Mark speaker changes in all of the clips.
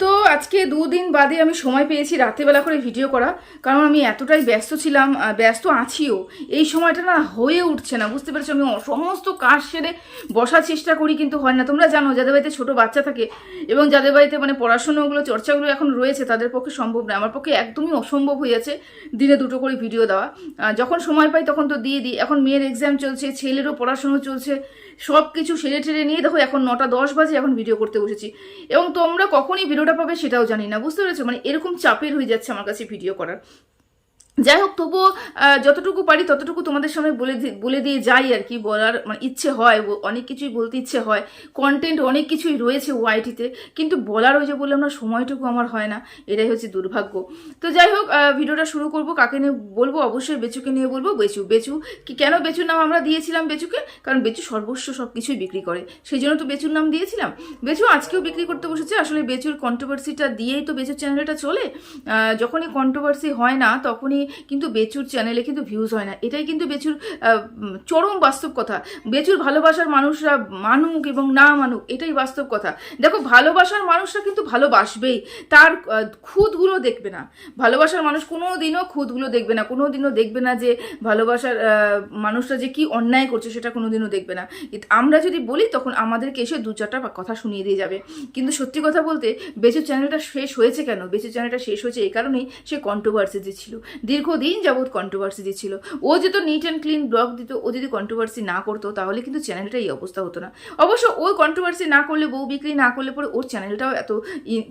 Speaker 1: তো আজকে দুদিন বাদে আমি সময় পেয়েছি রাত্রেবেলা করে ভিডিও করা, কারণ আমি এতটাই ব্যস্ত ছিলাম ব্যস্ত আছিও। এই সময়টা না হয়ে উঠছে না, বুঝতে পেরেছ? আমি সমস্ত কাজ সেরে বসার চেষ্টা করি, কিন্তু হয় না। তোমরা জানো, যাদের বাড়িতে ছোটো বাচ্চা থাকে এবং যাদের বাড়িতে মানে পড়াশুনোগুলো, চর্চাগুলো এখন রয়েছে, তাদের পক্ষে সম্ভব না আমার পক্ষে একদমই অসম্ভব হয়ে যাচ্ছে দিনে দুটো করে ভিডিও দেওয়া। যখন সময় পাই তখন তো দিয়ে দিই। এখন মেয়ের এক্সাম চলছে, ছেলেরও পড়াশুনো চলছে সব কিছু সেরে টেরে নিয়ে দেখো, এখন নটা দশ বাজে, এখন ভিডিও করতে বসেছি। এবং তোমরা কখনই ভিডিওটা পাবে সেটাও জানি না। বুঝতে পেরেছ? মানে এরকম চাপের হয়ে যাচ্ছে আমার কাছে ভিডিও করার। যাই হোক, তবুও যতটুকু পারি ততটুকু তোমাদের সামনে বলে বলে দিয়ে যাই আর কি, বলার মানে ইচ্ছে হয় অনেক কিছুই বলতে ইচ্ছে হয় কন্টেন্ট অনেক কিছুই রয়েছে ওয়াইটিতে কিন্তু বলার ওই যে বললাম না, সময়টুকু আমার হয় না, এটাই হচ্ছে দুর্ভাগ্য। তো যাই হোক ভিডিওটা শুরু করব, কাকে নিয়ে বলব? অবশ্যই বেচুকে নিয়ে বলব, বেচু বেচু, কি, কেন বেচুর নাম আমরা দিয়েছিলাম বেচুকে? কারণ বেচু সর্বস্ব সব কিছুই বিক্রি করে, সেই জন্য তো বেচুর নাম দিয়েছিলাম। বেচু আজকেও বিক্রি করতে বসেছে, আসলে বেচুর কন্ট্রোভার্সিটা দিয়েই তো বেচুর চ্যানেলটা চলে যখনই কন্ট্রোভার্সি হয় না, তখনই কিন্তু বেচুর চ্যানেলে কিন্তু ভিউজ হয় না। এটাই কিন্তু বেচুর চরম বাস্তব কথা। বেচুর ভালোবাসার মানুষরা মানুক এবং না মানুক, এটাই বাস্তব কথা। দেখো, ভালোবাসার মানুষরা কিন্তু ভালোবাসবেই। তার খুঁতগুলো দেখবে না। ভালোবাসার মানুষ কোনো দিনও খুঁতগুলো দেখবে না। কোনো দিনও দেখবে না যে ভালোবাসার মানুষরা যে কি অন্যায় করছে সেটা কোনো দিনও দেখবে না। আমরা যদি বলি, তখন আমাদেরকে এসে দু চারটা কথা শুনিয়ে দিয়ে যাবে। কিন্তু সত্যি কথা বলতে, বেচুর চ্যানেলটা শেষ হয়েছে কেন? বেচুর চ্যানেলটা শেষ হয়েছে এই কারণেই সে কন্ট্রোভার্সিতে ছিল। দীর্ঘদিন যাবৎ কন্ট্রোভার্সিতে ছিল, ও যেত নিট অ্যান্ড ক্লিন ব্লগ দিত, ও যদি কন্ট্রোভার্সি না করতো, তাহলে কিন্তু চ্যানেলটা এই অবস্থা হতো না। অবশ্য ওই কন্ট্রোভার্সি না করলে, বউ বিক্রি না করলে পরে ওর চ্যানেলটাও এত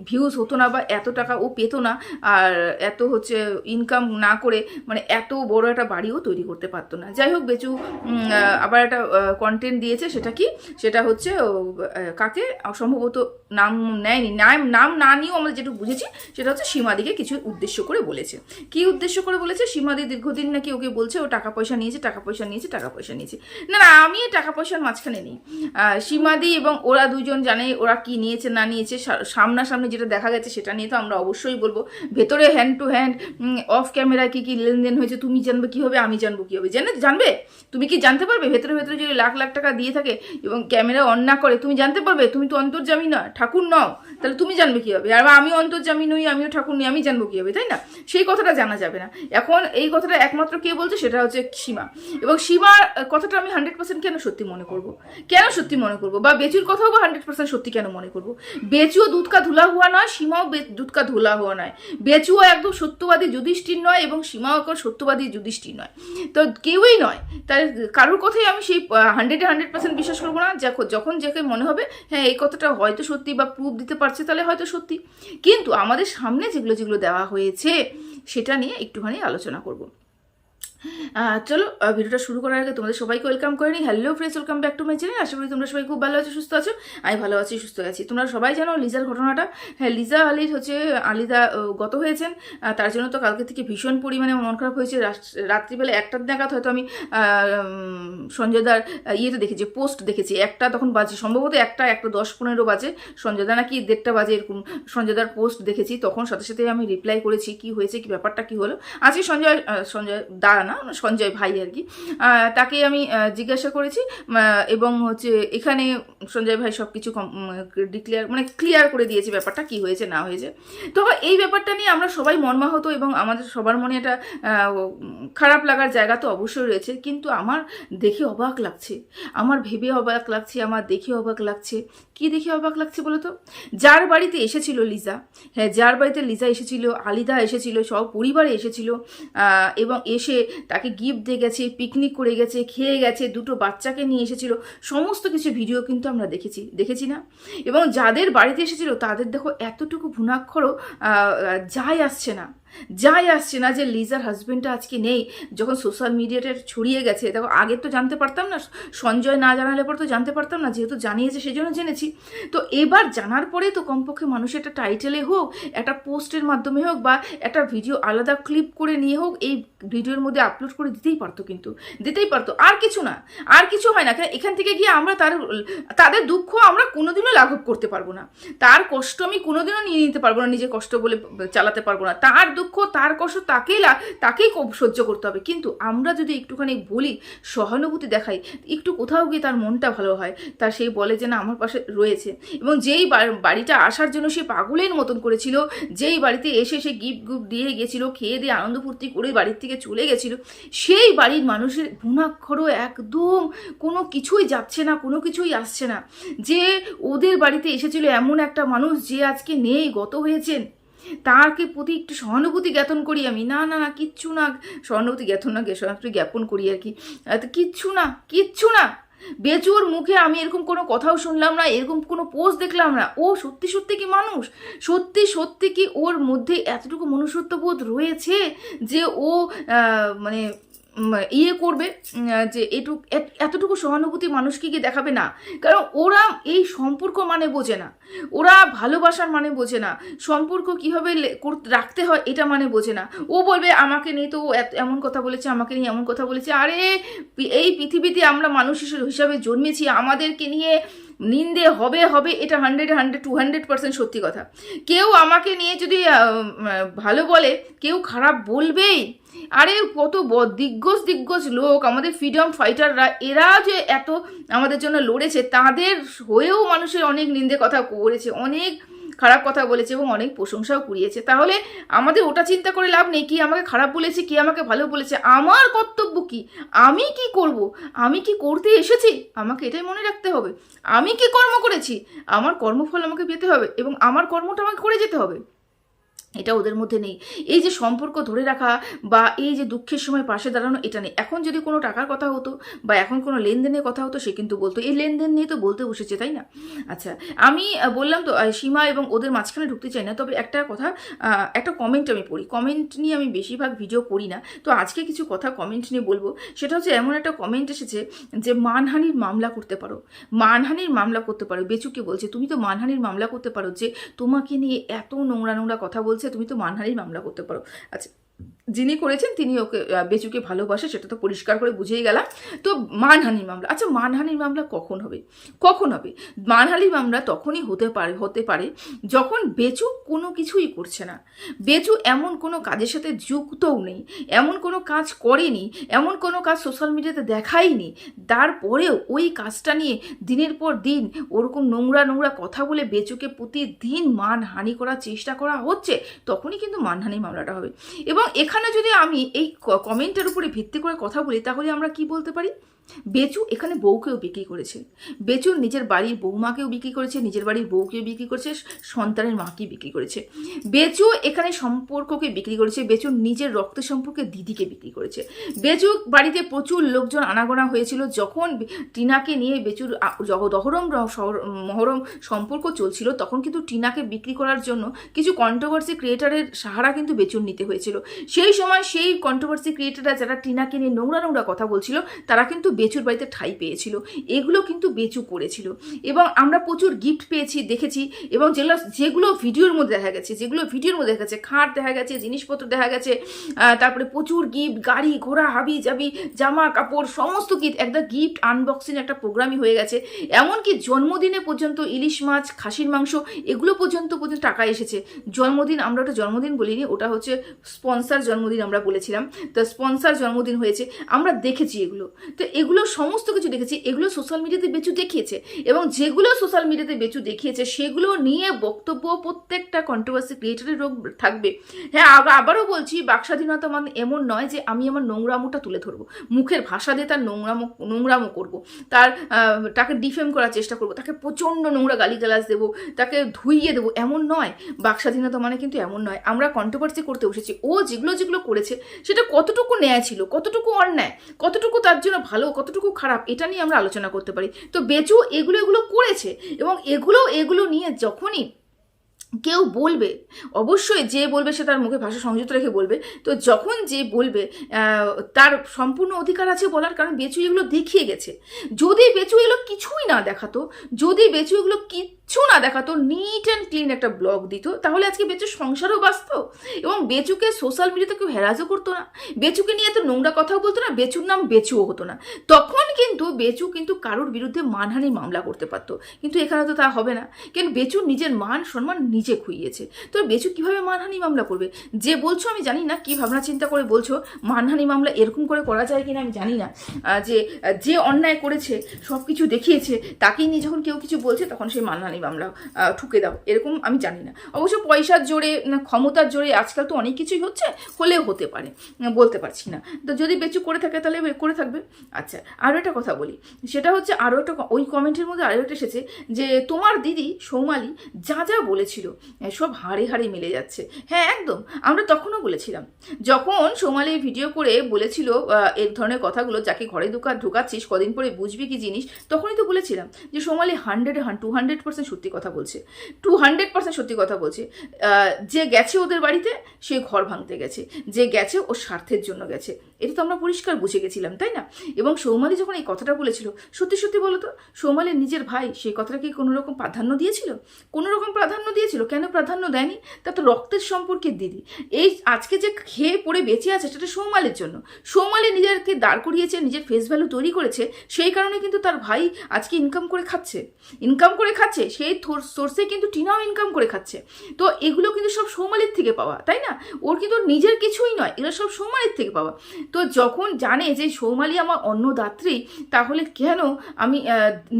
Speaker 1: ভিউজ হতো না বা এত টাকা ও পেতো না, আর এত হচ্ছে ইনকাম না করে মানে এত বড় একটা বাড়িও তৈরি করতে পারতো না। যাই হোক, বেচু আবার একটা কন্টেন্ট দিয়েছে, সেটা কি? সেটা হচ্ছে কাকে? সম্ভবত নাম নেয়নি। নাম নাম না নিয়েও আমরা যেটুকু বুঝেছি, সেটা হচ্ছে সীমাদিকে কিছু উদ্দেশ্য করে বলেছে। কি উদ্দেশ্য করে বলেছে সীমাদি দীর্ঘদিন নাকি ওকে বলছে, ও টাকা পয়সা নিয়েছে, টাকা পয়সা নিয়েছে, টাকা পয়সা নিয়েছে। না না, আমি টাকা পয়সার মাঝখানে নেই। সীমাদি এবং ওরা দুজন জানে ওরা কি নিয়েছে, না নিয়েছে সামনাসামনি যেটা দেখা গেছে সেটা নিয়ে তো আমরা অবশ্যই বলব। ভেতরে হ্যান্ড টু হ্যান্ড অফ ক্যামেরায় কি কি লেনদেন হয়েছে, তুমি জানবে কি হবে, আমি জানব কি হবে। জেনে, জানবে? তুমি কি জানতে পারবে? ভেতরে ভেতরে যদি লাখ লাখ টাকা দিয়ে থাকে এবং ক্যামেরা অন না করে, তুমি জানতে পারবে? তুমি তো অন্তর্জামী নয় ঠাকুর নও। তাহলে তুমি জানবে কি হবে? আর আমি অন্তর্জামী নই, আমিও ঠাকুর নই, আমি জানব কি হবে, তাই না? সেই কথাটা জানা যাবে না। এখন এই কথাটা একমাত্র কে বলছে সেটা হচ্ছে সীমা। এবং সীমার কথাটা আমি হান্ড্রেড পার্সেন্ট কেন সত্যি মনে করব? কেন সত্যি মনে করব? বা বেচুর কথাও বা হান্ড্রেড পার্সেন্ট সত্যি কেন মনে করব? বেচুও দুধকা ধুলা হওয়া নয়, সীমাও দুধকা ধুলা হওয়া নয়। বেচুও একদম সত্যবাদী যুধিষ্ঠির নয় এবং সীমাও একদম সত্যবাদী যুধিষ্ঠির নয়। তো কেউই নয়। তাই কারোর কথাই আমি সেই হান্ড্রেডে হান্ড্রেড পার্সেন্ট বিশ্বাস করব না। যখন যাকে মনে হবে হ্যাঁ এই কথাটা হয়তো সত্যি বা প্রুফ দিতে পারছে, তাহলে হয়তো সত্যি। কিন্তু আমাদের সামনে যেগুলো যেগুলো দেওয়া হয়েছে, সেটা নিয়ে একটুখানি আলোচনা করব। চলো ভিডিওটা শুরু করার আগে তোমাদের সবাইকে ওয়েলকাম করে নিই। Hello friends welcome back to my channel আশা করি তোমরা সবাই খুব ভালো আছো, সুস্থ আছো। আমি ভালো আছি, সুস্থ আছি। তোমরা সবাই জানো লিজার ঘটনাটা। হ্যাঁ লিজা আলির হচ্ছে, আলিদা গত হয়েছেন। তার জন্য তো কালকে থেকে ভীষণ পরিমাণে মন খারাপ হয়েছে। রাত- রাত্রিবেলা একটার নাগাদ হয়তো আমি সঞ্জয়দার ইয়েতে দেখেছি পোস্ট দেখেছি। একটা তখন বাজে, সম্ভবত একটা একটা দশ পনেরো বাজে। সঞ্জয়দা নাকি দেড়টা বাজে এরকম সঞ্জয়দার পোস্ট দেখেছি। তখন সাথে সাথে আমি রিপ্লাই করেছি, কি হয়েছে, কি ব্যাপারটা, কি হলো। আজকে সঞ্জয় সঞ্জয় দা না সঞ্জয় ভাই আর কি। তাকে আমি জিজ্ঞাসা করেছি এবং হচ্ছে এখানে সঞ্জয় ভাই সব কিছু ডিক্লেয়ার মানে ক্লিয়ার করে দিয়েছে ব্যাপারটা কি হয়েছে না হয়েছে। তো এই ব্যাপারটা নিয়ে আমরা সবাই মর্মাহত এবং আমাদের সবার মনে উম, খারাপ লাগার জায়গা তো অবশ্যই রয়েছে কিন্তু আমার দেখে অবাক লাগছে। আমার ভেবে অবাক লাগছে আমার দেখে অবাক লাগছে। কি দেখে অবাক লাগছে বলো তো? যার বাড়িতে এসেছিল লিজা হ্যাঁ যার বাড়িতে লিজা এসেছিল আলিদা এসেছিল সব পরিবারে এসেছিল এবং এসে তাকে গিফট দিয়ে গেছে পিকনিক করে গেছে, খেয়ে গেছে, দুটো বাচ্চাকে নিয়ে এসেছিল, সমস্ত কিছু ভিডিও কিন্তু আমরা দেখেছি দেখেছি না? এবং যাদের বাড়িতে এসেছিল, তাদের দেখো এতটুকু ভুনাক্ষরও যাই আসছে না। যাই আসছে না যে লিজার হাজবেন্ডটা আজকে নেই। যখন সোশ্যাল মিডিয়াতে ছড়িয়ে গেছে, দেখো আগে তো জানতে পারতাম না, সঞ্জয় না জানালে পর তো জানতে পারতাম না, যেহেতু জানিয়েছে সেই জন্য জেনেছি। তো এবার জানার পরে তো কমপক্ষে মানুষ একটা টাইটেলে হোক, একটা পোস্টের মাধ্যমে হোক বা একটা ভিডিও আলাদা ক্লিপ করে নিয়ে হোক, এই ভিডিওর মধ্যে আপলোড করে দিতেই পারতো কিন্তু। দিতেই পারতো। আর কিছু না। আর কিছু হয় না। এখান থেকে গিয়ে আমরা তার, তাদের দুঃখ আমরা কোনোদিনও লাঘব করতে পারব না। তার কষ্ট আমি কোনোদিনও নিয়ে নিতে পারব না, নিজের কষ্ট বলে চালাতে পারব না। তার দুঃখ, তার কষ্ট, তাকেই তাকেই সহ্য করতে হবে। কিন্তু আমরা যদি একটুখানি বলি, সহানুভূতি দেখাই, একটু কোথাও গিয়ে তার মনটা ভালো হয়, তার সেই বলে যে না, আমার পাশে রয়েছে। এবং যেই বাড়িটা আসার জন্য সে পাগলের মতন করেছিল, যেই বাড়িতে এসে সে গিফট গুফট দিয়ে গেছিল খেয়ে দিয়ে আনন্দ ফুর্তি করে বাড়ির থেকে চলে গেছিল, সেই বাড়ির মানুষের গুণাক্ষরও একদম কোনো কিছুই যাচ্ছে না, কোনো কিছুই আসছে না। যে ওদের বাড়িতে এসেছিল এমন একটা মানুষ যে আজকে নেই, গত হয়েছেন। তারকে প্রতি একটু সহানুভূতি জ্ঞাপন করি আমি। না না না, কিচ্ছু না, সহানুভূতি জ্ঞাপন না জ্ঞাপন করি আর কি। কিচ্ছু না কিচ্ছু না। বেচুর মুখে আমি এরকম কোনো কথাও শুনলাম না, এরকম কোনো পোস্ট দেখলাম না। ও সত্যি সত্যি কি মানুষ? সত্যি সত্যি কি ওর মধ্যে এতটুকু মনুষ্যত্ববোধ রয়েছে যে ও মানে ইয়ে করবে যে এটুক এতটুকু সহানুভূতি মানুষকে গিয়ে দেখাবে না। কারণ ওরা এই সম্পর্ক মানে বোঝে না। ওরা ভালোবাসার মানে বোঝে না। সম্পর্ক কীভাবে রাখতে হয় এটা মানে বোঝে না। ও বলবে, আমাকে নিয়ে তো এমন কথা বলেছে, আমাকে নিয়ে এমন কথা বলেছে। আরে এই পৃথিবীতে আমরা মানুষ হিসাবে জন্মেছি। আমাদেরকে নিয়ে নিন্দে হবে হবে, এটা hundred hundred to hundred percent সত্যি কথা। কেউ আমাকে নিয়ে যদি ভালো বলে, কেউ খারাপ বলবেই, আরে কত দিগ্গজ দিগ্গজ লোক, আমাদের ফ্রিডম ফাইটাররা এরা যে এত আমাদের জন্য লড়েছে, তাদের হয়েও মানুষের অনেক নিন্দে কথা করেছে, অনেক খারাপ কথা বলেছে এবং অনেক প্রশংসাও কুড়িয়েছে। তাহলে আমাদের ওটা চিন্তা করে লাভ নেই, কি আমাকে খারাপ বলেছে, কি আমাকে ভালো বলেছে। আমার কর্তব্য কি? আমি কি করব? আমি কি করতে এসেছি? আমাকে এটাই মনে রাখতে হবে। আমি কি কর্ম করেছি? আমার কর্মফল আমাকে পেতে হবে এবং আমার কর্মটা আমাকে করে যেতে হবে। এটা ওদের মধ্যে নেই। এই যে সম্পর্ক ধরে রাখা বা এই যে দুঃখের সময় পাশে দাঁড়ানো, এটা নেই। এখন যদি কোনো টাকার কথা হতো বা এখন কোনো লেনদেনের কথা হতো, সে কিন্তু বলতো, এই লেনদেন নিয়ে তো বলতে বসেছে, তাই না? আচ্ছা আমি বললাম তো সীমা এবং ওদের মাঝখানে ঢুকতে চাই না, তবে একটা কথা একটা কমেন্ট আমি পড়ি। কমেন্ট নিয়ে আমি বেশিরভাগ ভিডিও করি না। তো আজকে কিছু কথা কমেন্ট নিয়ে বলব। সেটা হচ্ছে এমন একটা কমেন্ট এসেছে যে, মানহানির মামলা করতে পারো। মানহানির মামলা করতে পারো। বেচুকে বলছে, তুমি তো মানহানির মামলা করতে পারো যে, তোমাকে নিয়ে এত নোংরা নোংরা কথা বলছে তুমি তো মানহানির মামলা করতে পারো। আচ্ছা যিনি করেছেন তিনি ওকে বেচুকে ভালোবাসে, সেটা তো পরিষ্কার করে বুঝেই গেলাম। তো মানহানির মামলা আচ্ছা মানহানির মামলা কখন হবে? কখন হবে? মানহানির মামলা তখনই হতে পারে হতে পারে যখন বেচু কোনো কিছুই করছে না। বেচু এমন কোনো কাজের সাথে যুক্তও নেই, এমন কোনো কাজ করেনি, এমন কোনো কাজ সোশ্যাল মিডিয়াতে দেখায়নি তারপরেও ওই কাজটা নিয়ে দিনের পর দিন ওরকম নোংরা নোংরা কথা বলে বেচুকে প্রতিদিন মানহানি করার চেষ্টা করা হচ্ছে, তখনই কিন্তু মানহানি মামলাটা হবে। এবং এখানে যদি আমি এই কমেন্টের উপরে ভিত্তি করে কথা বলি তাহলে আমরা কি বলতে পারি? বেচু এখানে বউকেও বিক্রি করেছে। বেচু নিজের বাড়ির বৌমাকেও বিক্রি করেছে, নিজের বাড়ির বউকেও বিক্রি করেছে, সন্তানের মাকে বিক্রি করেছে। বেচু এখানে সম্পর্ককে বিক্রি করেছে, বেচু নিজের রক্ত সম্পর্কে দিদিকে বিক্রি করেছে। বেচু বাড়িতে প্রচুর লোকজন আনাগোনা হয়েছিল, যখন টিনাকে নিয়ে বেচুর দহরম মহরম সম্পর্ক চলছিল, তখন কিন্তু টিনাকে বিক্রি করার জন্য কিছু কন্ট্রোভার্সি ক্রিয়েটারের সাহারা কিন্তু বেচুর নিতে হয়েছিল। সেই সময় সেই কন্ট্রোভার্সি ক্রিয়েটাররা যারা টিনাকে নিয়ে নোংরা নোংরা কথা বলছিল, তারা কিন্তু বেচুর বাড়িতে ঠাই পেয়েছিল। এগুলো কিন্তু বেচু করেছিল। এবং আমরা প্রচুর গিফট পেয়েছি, দেখেছি এবং যেগুলো যেগুলো ভিডিওর মধ্যে দেখা গেছে, যেগুলো ভিডিওর মধ্যে দেখা গেছে, খাট দেখা গেছে, জিনিসপত্র দেখা গেছে তারপরে প্রচুর গিফট গাড়ি, ঘোড়া, হাবি জাবি, জামা, কাপড়, সমস্ত গিফট একটা গিফট আনবক্সিং একটা প্রোগ্রামই হয়ে গেছে। এমনকি জন্মদিনে পর্যন্ত ইলিশ মাছ, খাসির মাংস, এগুলো পর্যন্ত পর্যন্ত টাকা এসেছে। জন্মদিন, আমরা ওটা জন্মদিন বলিনি, ওটা হচ্ছে স্পন্সার জন্মদিন আমরা বলেছিলাম। তো স্পন্সার জন্মদিন হয়েছে, আমরা দেখেছি এগুলো। তো এগুলো সমস্ত কিছু দেখেছি, এগুলো সোশ্যাল মিডিয়াতে বেচু দেখিয়েছে এবং যেগুলো সোশ্যাল মিডিয়াতে বেচু দেখিয়েছে, সেগুলো নিয়ে বক্তব্য প্রত্যেকটা কন্ট্রোভার্সি ক্রিয়েটারের রোগ থাকবে। হ্যাঁ আবার- আবারও বলছি, বাকস্বাধীনতা মানে এমন নয় যে আমি আমার নোংরামোটা তুলে ধরবো। মুখের ভাষা দিয়ে তার নোংরামো নোংরামো করব। তার তাকে ডিফেম করার চেষ্টা করব, তাকে প্রচণ্ড নোংরা গালিগালাজ দেবো, তাকে ধুইয়ে দেবো, এমন নয়। বাকস্বাধীনতা মানে কিন্তু এমন নয়। আমরা কন্ট্রোভার্সি করতে বসেছি। ও যেগুলো যেগুলো করেছে, সেটা কতটুকু ন্যায় ছিল, কতটুকু অন্যায়, কতটুকু তার জন্য ভালো কতটুকু খারাপ এটা নিয়ে আমরা আলোচনা করতে পারি। তো বেচু এগুলো এগুলো করেছে এবং এগুলো এগুলো নিয়ে যখনই কেউ বলবে, অবশ্যই যে বলবে সে তার মুখে ভাষা সংযুক্ত রেখে বলবে। তো যখন যে বলবে তার সম্পূর্ণ অধিকার আছে বলার, কারণ বেচু এগুলো দেখিয়ে গেছে। যদি বেচু এগুলো কিছুই না দেখাতো, যদি বেচু এগুলো কিচ্ছু না দেখাতো নিট অ্যান্ড ক্লিন একটা ব্লগ দিত, তাহলে আজকে বেচুর সংসারও বাঁচত এবং বেচুকে সোশ্যাল মিডিয়াতে কেউ হ্যারাসও করতো না। বেচুকে নিয়ে এত নোংরা কথাও বলতো না, বেচুর নাম বেচুও হতো না। তখন কিন্তু বেচু কিন্তু কারোর বিরুদ্ধে মানহানি মামলা করতে পারতো। কিন্তু এখানে তো তা হবে না। কেন বেচুর নিজের মান, সম্মান নিজে খুইয়েছে। তো বেচু কীভাবে মানহানি মামলা করবে? যে বলছো আমি জানি না, কি ভাবনা চিন্তা করে বলছো, মানহানি মামলা এরকম করে করা যায় কিনা আমি জানি না। যে যে অন্যায় করেছে সব কিছু দেখিয়েছে, তাকেই নিয়ে যখন কেউ কিছু বলছে, তখন সেই মানহানি মামলা ঠুকে দাও। এরকম আমি জানি না। অবশ্য পয়সার জোরে ক্ষমতার জোরে আজকাল তো অনেক কিছুই হচ্ছে, হলেও হতে পারে। বলতে পারছি না। তো যদি বেচু করে থাকে তাহলে করে থাকবে। আচ্ছা আরও একটা কথা বলি। সেটা হচ্ছে আরও একটা ওই কমেন্টের মধ্যে আরও একটা এসেছে যে, তোমার দিদি সৌমালি যা যা বলেছিল এ, সব হাড়ে হাড়ে মিলে যাচ্ছে। হ্যাঁ একদম। আমরা তখনও বলেছিলাম। যখন সৌমালি ভিডিও করে বলেছিল এই ধরনের কথাগুলো যাকে ঘরে ঢুকা ঢুকাচ্ছিস কদিন পরে বুঝবি কি জিনিস? তখনই তো বলেছিলাম যে Soumali hundred to hundred percent সত্যি কথা বলছে। টু হান্ড্রেড পার্সেন্ট সত্যি কথা বলছে। যে গেছে ওদের বাড়িতে সে ঘর ভাঙতে গেছে। যে গেছে ও স্বার্থের জন্য গেছে। এটা তো আমরা পরিষ্কার বুঝে গেছিলাম তাই না? এবং সৌমালি যখন এই কথাটা বলেছিল সত্যি সত্যি বলো তো সৌমালির নিজের ভাই সেই কথাটা কি কোনো রকম প্রাধান্য দিয়েছিল? কোনো রকম প্রাধান্য দিয়েছিল? কেন প্রাধান্য দেয়নি? তা তো রক্তের সম্পর্কের দিদি। এই আজকে যে খেয়ে পড়ে বেঁচে আছে, সেটা সৌমালের জন্য। সৌমালি নিজেরকে দাঁড় করিয়েছে, নিজের ফেস ভ্যালু তৈরি করেছে, সেই কারণে কিন্তু তার ভাই আজকে ইনকাম করে খাচ্ছে। ইনকাম করে খাচ্ছে, সেই সোর্সে কিন্তু টিনাও ইনকাম করে খাচ্ছে। তো এগুলো কিন্তু সব সৌমালির থেকে পাওয়া, তাই না? ওর কিন্তু নিজের কিছুই নয়, এগুলো সব সৌমালির থেকে পাওয়া। তো যখন জানে যে সৌমালি আমার অন্নদাত্রী তাহলে কেন আমি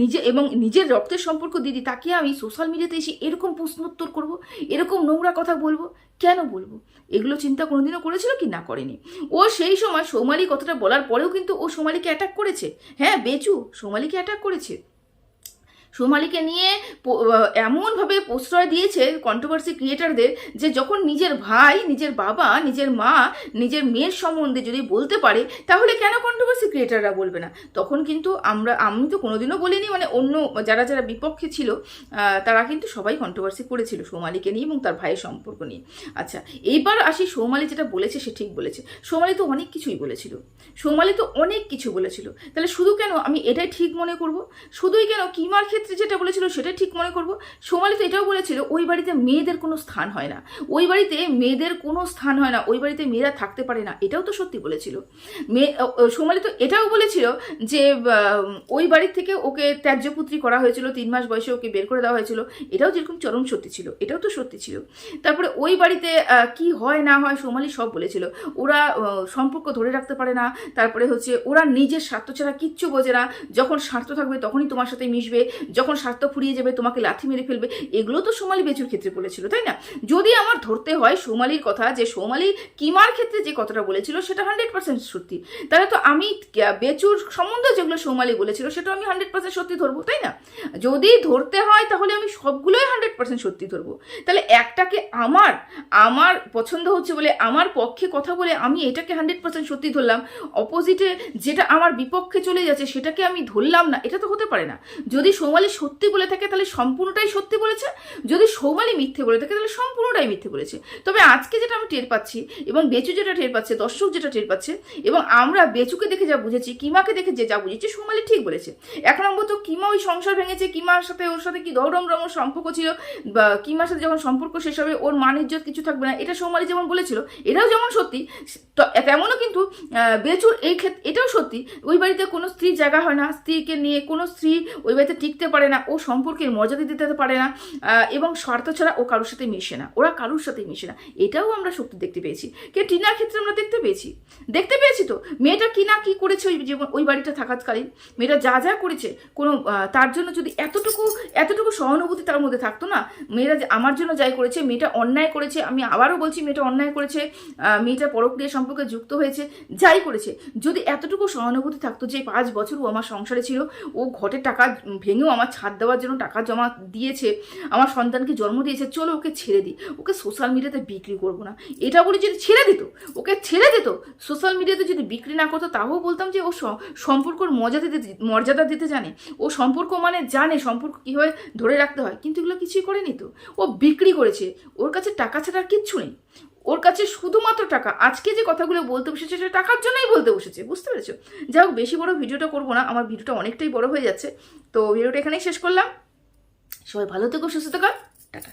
Speaker 1: নিজে এবং নিজের রক্তের সম্পর্ক দিদি, তাকে আমি সোশ্যাল মিডিয়াতে এসে এরকম প্রশ্নোত্তর করব, এরকম নোংরা কথা বলব, কেন বলব? এগুলো চিন্তা কোনোদিনও করেছিল কি না করেনি। ও সেই সময় সোমালি কথাটা বলার পরেও কিন্তু ও সোমালিকে অ্যাটাক করেছে। হ্যাঁ বেচু, সোমালিকে অ্যাটাক করেছে। সোমালিকে নিয়ে এমনভাবে প্রশ্রয় দিয়েছে কন্ট্রোভার্সি ক্রিয়েটারদের যে যখন নিজের ভাই, নিজের বাবা, নিজের মা, নিজের মেয়ের সম্বন্ধে যদি বলতে পারে, তাহলে কেন কন্ট্রোভার্সি ক্রিয়েটাররা বলবে না? তখন কিন্তু আমরা, আমি তো কোনোদিনও বলিনি মানে অন্য যারা যারা বিপক্ষে ছিল তারা কিন্তু সবাই কন্ট্রোভার্সি করেছিল সোমালিকে নিয়ে এবং তার ভাইয়ের সম্পর্ক নিয়ে। আচ্ছা এইবার আসি সোমালি যেটা বলেছে সে ঠিক বলেছে। সোমালি তো অনেক কিছুই বলেছিল। সোমালি তো অনেক কিছু বলেছিল। তাহলে শুধু কেন আমি এটাই ঠিক মনে করব? শুধুই কেন কিমার ক্ষেত্রে যেটা বলেছিল সেটা ঠিক মনে করব। সোমালি তো এটাও বলেছিল, ওই বাড়িতে মেয়েদের কোনো স্থান হয় না। ওই বাড়িতে মেয়েদের কোনো স্থান হয় না। ওই বাড়িতে মেয়েরা থাকতে পারে না। এটাও তো সত্যি বলেছিল। মেয়ে সোমালি তো এটাও বলেছিল যে ওই বাড়ির থেকে ওকে ত্যায্যপুত্রী করা হয়েছিল, তিন মাস বয়সে ওকে বের করে দেওয়া হয়েছিল। এটাও যেরকম চরম সত্যি ছিল, এটাও তো সত্যি ছিল। তারপরে ওই বাড়িতে কি হয়, না হয় সোমালি সব বলেছিল। ওরা সম্পর্ক ধরে রাখতে পারে না। তারপরে হচ্ছে ওরা নিজের স্বার্থ ছাড়া কিচ্ছু বোঝে না। যখন স্বার্থ থাকবে তখনই তোমার সাথে মিশবে। যখন স্বার্থ ফুরিয়ে যাবে, তোমাকে লাথি মেরে ফেলবে, এগুলো তো সোমালি বেচুর ক্ষেত্রে বলেছিল, তাই না? যদি আমার ধরতে হয় সোমালির কথা, যে সোমালি কিমার ক্ষেত্রে যে কথাটা বলেছিল, সেটা হান্ড্রেড পার্সেন্ট সত্যি। তাহলে তো আমি বেচুর সম্বন্ধে যেগুলো সোমালি বলেছিল, সেটা আমি হান্ড্রেড পার্সেন্ট সত্যি ধরবো, তাই না? যদি ধরতে হয়, তাহলে আমি সবগুলোই হান্ড্রেড পার্সেন্ট সত্যি ধরবো। তাহলে একটাকে আমার আমার পছন্দ হচ্ছে বলে, আমার পক্ষে কথা বলে আমি এটাকে হান্ড্রেড পার্সেন্ট সত্যি ধরলাম অপোজিটে যেটা আমার বিপক্ষে চলে যাচ্ছে, সেটাকে আমি ধরলাম না, এটা তো হতে পারে না। যদি সৌমালি সত্যি বলে থাকে, তাহলে সম্পূর্ণটাই সত্যি বলেছে? যদি সৌমালি মিথ্যে বলে থাকে, তাহলে সম্পূর্ণটাই মিথ্যে বলেছে। তবে আজকে যেটা আমি টের পাচ্ছি এবং বেচু যেটা টের পাচ্ছে, দর্শক যেটা টের পাচ্ছে, এবং আমরা বেচুকে দেখে যা বুঝেছি, কিমাকে দেখে যে যা বুঝেছি, সৌমালি ঠিক বলেছে। এক নম্বর তো কিমা ওই সংসার ভেঙেছে, কিমার সাথে ওর সাথে কি দৌড়ম রমর সম্পর্ক ছিল, বা কিমার সাথে যখন সম্পর্ক শেষ হবে, ওর মান, ইজ্জত কিছু থাকবে না, এটা সৌমালি যেমন বলেছিল, এটাও যেমন সত্যি তেমনও কিন্তু বেচুর এই ক্ষেত্রে এটাও সত্যি, ওই বাড়িতে কোনো স্ত্রীর জায়গা হয় না, স্ত্রীকে নিয়ে কোনো স্ত্রী ওই বাড়িতে টিকতে পারে না, ও সম্পর্কের মর্যাদা দিতে পারে না এবং স্বার্থ ছাড়া ও কারোর সাথে মিশে না, ওরা কারোর সাথে মিশে না। এটাও আমরা সত্যি দেখতে পেয়েছি। কে টিনার ক্ষেত্রে আমরা দেখতে পেয়েছি? দেখতে পেয়েছি তো? মেয়েটা কি না কি করেছে ওই জীবন, ওই বাড়িটা থাকাকালীন? মেয়েটা যা যা করেছে, কোনো তার জন্য যদি এতটুকু এতটুকু সহানুভূতি তার মধ্যে থাকতো না? মেয়েরা আমার জন্য যাই করেছে, মেয়েটা অন্যায় করেছে, আমি আবারও বলছি মেয়েটা অন্যায় করেছে মেয়েটা পরক্রিয়া সম্পর্কে যুক্ত হয়েছে, যাই করেছে। যদি এতটুকু সহানুভূতি থাকতো যে পাঁচ বছর ও আমার সংসারে ছিল, ও ঘটের টাকা ভেঙেও আমার ছাদ দেওয়ার জন্য টাকা জমা দিয়েছে, আমার সন্তানকে জন্ম দিয়েছে, চলো ওকে ছেড়ে দিই। ওকে সোশ্যাল মিডিয়াতে বিক্রি করব না। এটা বলে যদি ছেড়ে দিত, ওকে ছেড়ে দিত সোশ্যাল মিডিয়াতে যদি বিক্রি না করতো তাও বলতাম যে ও সম্পর্কর মর্যাদা দিতে মর্যাদা দিতে জানে। ও সম্পর্ক মানে জানে সম্পর্ক কীভাবে ধরে রাখতে হয়, কিন্তু এগুলো কিছুই করেনি তো। ও বিক্রি করেছে, ওর কাছে টাকা ছাড়া আর কিচ্ছু নেই। ওর কাছে শুধুমাত্র টাকা। আজকে যে কথাগুলো বলতে বসেছে, সেটা টাকার জন্যই বলতে বসেছে, বুঝতে পেরেছ? যাই হোক, বেশি বড় ভিডিওটা করব না, আমার ভিডিওটা অনেকটাই বড় হয়ে যাচ্ছে। তো ভিডিওটা এখানেই শেষ করলাম। সবাই ভালো থেকো, সুস্থ থাকো, টাটা।